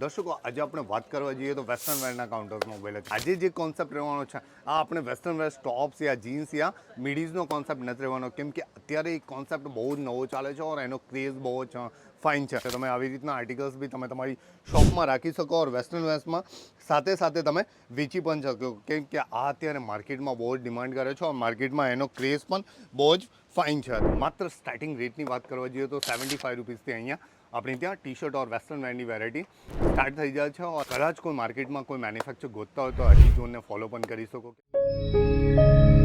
દર્શકો, આજે આપણે વાત કરવા જઈએ તો વેસ્ટર્ન વેરના કાઉન્ટર્સ મોબાઈલ આજે જે કોન્સેપ્ટ રહેવાનો છે, આ આપણે વેસ્ટર્ન વેર ટોપ્સ યા જીન્સ યા મિડીઝનો કોન્સેપ્ટ નથી રહેવાનો. કેમ કે અત્યારે એ કોન્સેપ્ટ બહુ જ નવો ચાલે છે ઓર એનો ક્રેઝ બહુ જ ફાઇન છે. તમે આવી રીતના આર્ટિકલ્સ બી તમે તમારી શોપમાં રાખી શકો ઓર વેસ્ટર્ન વેર્સમાં સાથે સાથે તમે વેચી પણ શકો. કેમ કે આ અત્યારે માર્કેટમાં બહુ જ ડિમાન્ડ કરે છે ઓર માર્કેટમાં એનો ક્રેઝ પણ બહુ જ ફાઇન છે. માત્ર સ્ટાર્ટિંગ રેટની વાત કરવા જઈએ તો સેવન્ટી ફાઈવ રૂપીસથી અહીંયા આપણે ત્યાં ટી શર્ટ ઓર વેસ્ટર્ન વેરની વેરાયટી સ્ટાર્ટ થઈ જાય છે ઓર કદાચ કોઈ માર્કેટમાં કોઈ મેન્યુફેક્ચર ગોતતા હોય તો અઢી ઝોનને ફોલો પણ કરી શકો.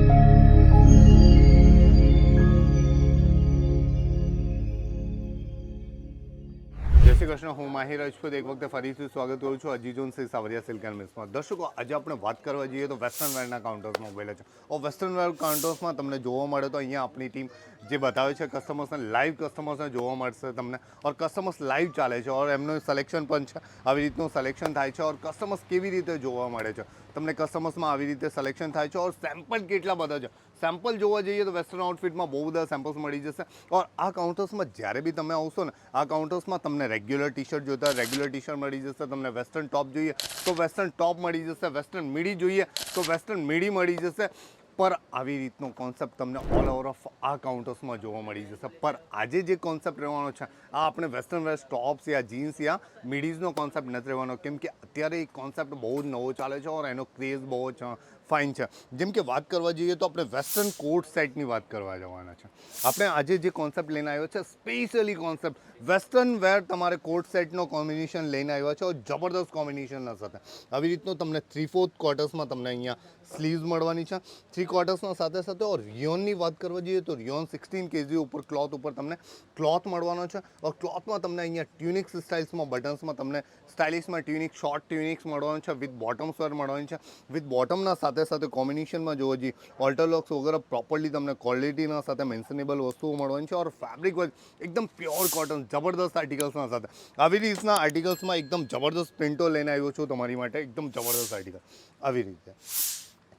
શ્રી કૃષ્ણ, હું માહિર રાજપૂત એક વખતે ફરીથી સ્વાગત કરું છું અજીજોન સિંહ સાવરિયા સિલ્ક એન્ડ મિલ્સમાં દર્શકો, આજે આપણે વાત કરવા જઈએ તો વેસ્ટર્ન વેરના કાઉન્ટર્સમાં ઉભેલા છે. ઓ વેસ્ટર્ન વેર કાઉન્ટર્સમાં તમને જોવા મળે તો અહીંયા આપણી ટીમ જે બતાવે છે કસ્ટમર્સને લાઈવ કસ્ટમર્સને જોવા મળશે તમને. ઓર કસ્ટમર્સ લાઈવ ચાલે છે, ઓર એમનું સલેક્શન પણ છે. આવી રીતનું સલેક્શન થાય છે, ઓર કસ્ટમર્સ કેવી રીતે જોવા મળે છે? તમને કસ્ટમર્સમાં આવી રીતે સલેક્શન થાય છે, ઓર સેમ્પલ કેટલા બધા છે? સેમ્પલ જોવા જઈએ તો વેસ્ટર્ન આઉટફિટમાં બહુ બધા સેમ્પલ્સ મળી જશે. ઓર આ કાઉન્ટર્સમાં જ્યારે બી તમે આવશો ને, આ કાઉન્ટર્સમાં તમને રેગ્યુલર ટી શર્ટ જોતા રેગ્યુલર ટી શર્ટ મળી જશે. તમને વેસ્ટર્ન ટોપ જોઈએ, તો વેસ્ટર્ન ટોપ મળી જશે. વેસ્ટર્ન મીડી જોઈએ, તો વેસ્ટર્ન મીડી મળી જશે. પર આવી રીતનો કોન્સેપ્ટ તમને ઓલ ઓવર ઓફ આ કાઉન્ટર્સમાં જોવા મળી જશે. પર આજે જે કોન્સેપ્ટ રહેવાનો છે, આ આપણે વેસ્ટર્ન વેર ટોપ્સ યા જીન્સ યા મિડીઝનો કોન્સેપ્ટ નથી રહેવાનો. કેમ કે અત્યારે એ કોન્સેપ્ટ બહુ જ નવો ચાલે છે ઓર એનો ક્રેઝ બહુ જ ફાઇન છે. જેમ કે વાત કરવા જઈએ તો આપણે વેસ્ટર્ન કોટ સેટની વાત કરવા જવાના છે. આપણે આજે જે કોન્સેપ્ટ લઈને આવ્યો છે સ્પેશિયલી કોન્સેપ્ટ વેસ્ટર્ન વેર તમારે કોટ સેટનો કોમ્બિનેશન લઈને આવ્યો છે, જબરદસ્ત કોમ્બિનેશનના સાથે. આવી રીતનું તમને થ્રી ફોર્થ ક્વાર્ટર્સમાં તમને અહીંયા સ્લીવ્સ મળવાની છે. થ્રી ક્વાર્ટર્સના સાથે સાથે ઓર રિયોનની વાત કરવા જઈએ તો રિયોન સિક્સટીન કેજી ઉપર ક્લોથ ઉપર તમને ક્લોથ મળવાનો છે. ઓર ક્લોથમાં તમને અહીંયા ટ્યુનિક્સ સ્ટાઇલ્સમાં બટન્સમાં તમને સ્ટાઇલિશમાં ટ્યુનિક શોર્ટ ટ્યુનિક્સ મળવાનું છે. વિથ બોટમ્સ વેર મળવાની છે. વિથ બોટમના સાથે સાથે કોમ્બિનેશનમાં જોવો જઈએ ઓલ્ટરલોક્સ વગેરે પ્રોપરલી તમને ક્વોલિટીના સાથે મેન્શનેબલ વસ્તુઓ મળવાની છે. ઓર ફેબ્રિક વાઇઝ એકદમ પ્યોર કોટન જબરદસ્ત આર્ટિકલ્સના સાથે. આવી રીતના આર્ટિકલ્સમાં એકદમ જબરદસ્ત પ્રિન્ટો લઈને આવ્યો છું તમારી માટે. એકદમ જબરદસ્ત આર્ટિકલ આવી રીતે.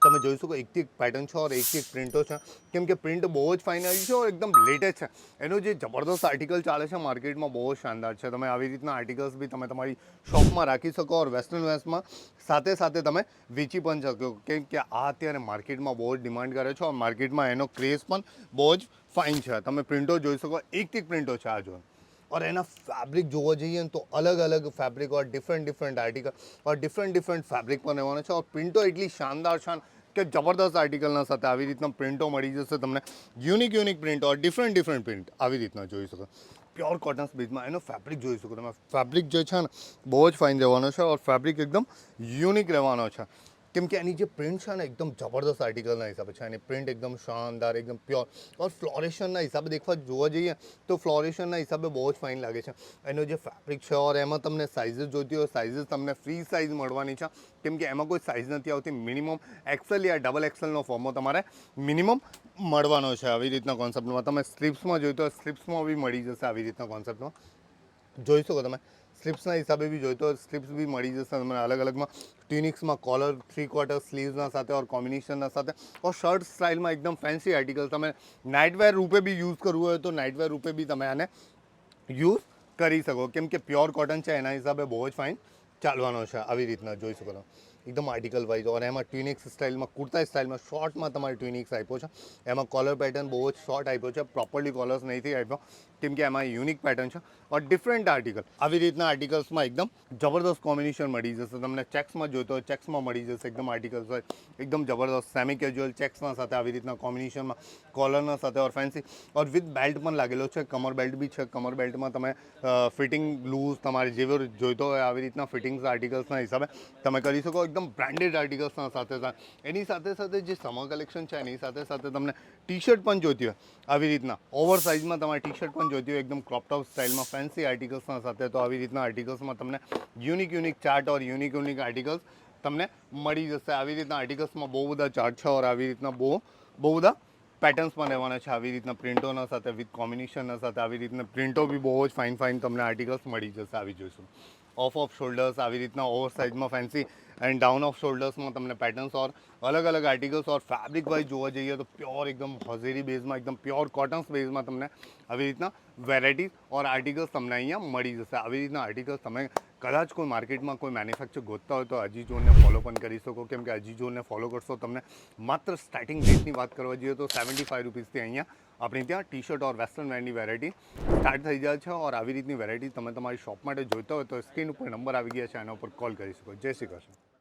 તમે જોઈ શકો એકથી એક પેટર્ન છે ઓર એકથી એક પ્રિન્ટો છે. કેમ કે પ્રિન્ટ બહુ જ ફાઇન આવી છે ઓર એકદમ લેટેસ્ટ છે. એનો જે જબરદસ્ત આર્ટિકલ ચાલે છે માર્કેટમાં બહુ શાનદાર છે. તમે આવી રીતના આર્ટિકલ્સ બી તમે તમારી શોપમાં રાખી શકો ઓર વેસ્ટર્ન વેસ્ટમાં સાથે સાથે તમે વેચી પણ શકો. કેમ કે આ અત્યારે માર્કેટમાં બહુ જ ડિમાન્ડ કરે છે ઓર માર્કેટમાં એનો ક્રેઝ પણ બહુ જ ફાઇન છે. તમે પ્રિન્ટો જોઈ શકો એકથી એક પ્રિન્ટો છે આ જો और એના ફેબ્રિક જોવા જઈએ ને તો અલગ અલગ fabric or different different article or different different fabric પણ રહેવાનો છે ઓર પ્રિન્ટો એટલી શાનદાર છે કે જબરદસ્ત આર્ટિકલના સાથે આવી રીતના પ્રિન્ટો મળી જશે તમને unique unique print or different different print આવી રીતના જોઈ શકો પ્યોર કોટન સ્પીચમાં એનો ફેબ્રિક જોઈ શકો તમે ફેબ્રિક જે છે ને બહુ જ ફાઇન રહેવાનો છે ઓર ફેબ્રિક એકદમ યુનિક રહેવાનો છે કેમ કે એની જે પ્રિન્ટ છે ને, એકદમ જબરદસ્ત આર્ટિકલના હિસાબે છે. એની પ્રિન્ટ એકદમ શાનદાર, એકદમ પ્યોર ઓર ફ્લોરેશનના હિસાબે દેખવા જોવા જઈએ, તો ફ્લોરેશનના હિસાબે બહુ જ ફાઇન લાગે છે. એનો જે ફેબ્રિક છે ઓર એમાં તમને સાઇઝીસ જોઈતી હોય સાઇઝ તમને ફ્રી સાઇઝ મળવાની છે. કેમ કે એમાં કોઈ સાઇઝ નથી આવતી મિનિમમ એક્સેલ યા ડબલ એક્સેલનો ફોર્મો તમારે મિનિમમ મળવાનો છે આવી રીતના કોન્સેપ્ટમાં તમે સ્લીપ્સમાં જોઈતો સ્લીપ્સમાં બી મળી જશે આવી રીતના કોન્સેપ્ટમાં જોઈ શકો તમે. સ્લીપ્સના હિસાબે બી જોઈએ તો સ્લીપ્સ બી મળી જશે તમને અલગ અલગમાં ટ્યુનિક્સમાં કોલર થ્રી ક્વાર્ટર સ્લીવ્સના સાથે ઓર કોમ્બિનેશનના સાથે. ઓર શર્ટ સ્ટાઇલમાં એકદમ ફેન્સી આર્ટિકલ. તમે નાઇટવેર રૂપે બી યુઝ કરવું હોય તો નાઇટવેર રૂપે બી તમે આને યુઝ કરી શકો. કેમ કે પ્યોર કોટન છે, એના હિસાબે બહુ જ ફાઇન ચાલવાનો છે. આવી રીતના જોઈ શકો એકદમ આર્ટિકલ વાઇઝ. અને એમાં ટ્યુનિક્સ સ્ટાઇલમાં, કુર્તા સ્ટાઇલમાં શોર્ટમાં તમારે ટ્યુનિક્સ આપ્યો છે. એમાં કોલર પેટર્ન બહુ જ શોર્ટ આપ્યો છે. પ્રોપરલી કોલર્સ નહીંથી આપ્યો. કેમ કે એમાં યુનિક પેટર્ન છે ઓર ડિફરન્ટ આર્ટિકલ આવી રીતના આર્ટિકલ્સમાં એકદમ જબરદસ્ત કોમ્બિનેશન મળી જશે તમને ચેક્સમાં જોઈતો હોય ચેક્સમાં મળી જશે એકદમ આર્ટિકલ્સ હોય એકદમ જબરદસ્ત સેમી કેઝ્યુઅલ ચેક્સના સાથે આવી રીતના કોમ્બિનેશનમાં કોલરના સાથે or fancy or with belt પણ લાગેલો છે કમર બેલ્ટ બી છે કમર બેલ્ટમાં તમે ફિટિંગ લૂઝ તમારે જેવો જોઈતો હોય આવી રીતના ફિટિંગ્સ આર્ટિકલ્સના હિસાબે તમે કરી શકો એકદમ બ્રાન્ડેડ આર્ટિકલ્સના સાથે સાથે એની સાથે સાથે જે સમર કલેક્શન છે એની સાથે સાથે તમને ટી શર્ટ પણ જોઈતી હોય આવી રીતના ઓવર સાઇઝમાં તમારે ટી શર્ટ પણ જોઈતી હોય, એકદમ ક્રોપટોપ સ્ટાઇલમાં ફેન્સી આર્ટિકલ્સના સાથે, તો આવી રીતના આર્ટિકલ્સમાં તમને unique unique chart or unique unique articles તમને મળી જશે. આવી રીતના આર્ટિકલ્સમાં બહુ બધા ચાર્ટ છે ઓર આવી રીતના બહુ બહુ બધા પેટર્ન્સ રહેવાના છે. આવી રીતના પ્રિન્ટોના સાથે વિથ કોમ્બિનેશનના સાથે, આવી રીતના પ્રિન્ટો બી બહુ જ ફાઇન ફાઇન તમને આર્ટિકલ્સ મળી જશે. આવી જોઈશું. ઓફ ઓફ શોલ્ડર્સ આવી રીતના ઓવર સાઇઝમાં ફેન્સી એન્ડ ડાઉન ઓફ શોલ્ડર્સમાં તમને પેટર્ન્સ ઓર અલગ અલગ આર્ટિકલ્સ ઓર ફેબ્રિક વાઇઝ જોવા જઈએ તો પ્યોર એકદમ હઝેરી બેઝમાં એકદમ પ્યોર કોટન્સ બેઝમાં તમને આવી રીતના વેરાયટીઝ ઓર આર્ટિકલ્સ તમને અહીંયા મળી જશે. આવી રીતના આર્ટિકલ્સ તમે કદાચ કોઈ માર્કેટમાં કોઈ મેન્યુફેક્ચર ગોતતા હોય તો અજીજોને ફોલો પણ કરી શકો. કેમ કે અજીજોને ફોલો કરશો તમને માત્ર સ્ટાર્ટિંગ રેટની વાત કરવા જઈએ તો સેવન્ટી ફાઈવ રૂપીઝથી અહીંયા આપણે ત્યાં ટી શર્ટ ઓર વેસ્ટર્ન વેરની વેરાયટી સ્ટાર્ટ થઈ જાય છે ઓર આવી રીતની વેરાયટી તમે તમારી શોપ માટે જોઈતા હોય તો સ્ક્રીન ઉપર નંબર આવી ગયા છે, એના ઉપર કોલ કરી શકો. જય શ્રી કૃષ્ણ.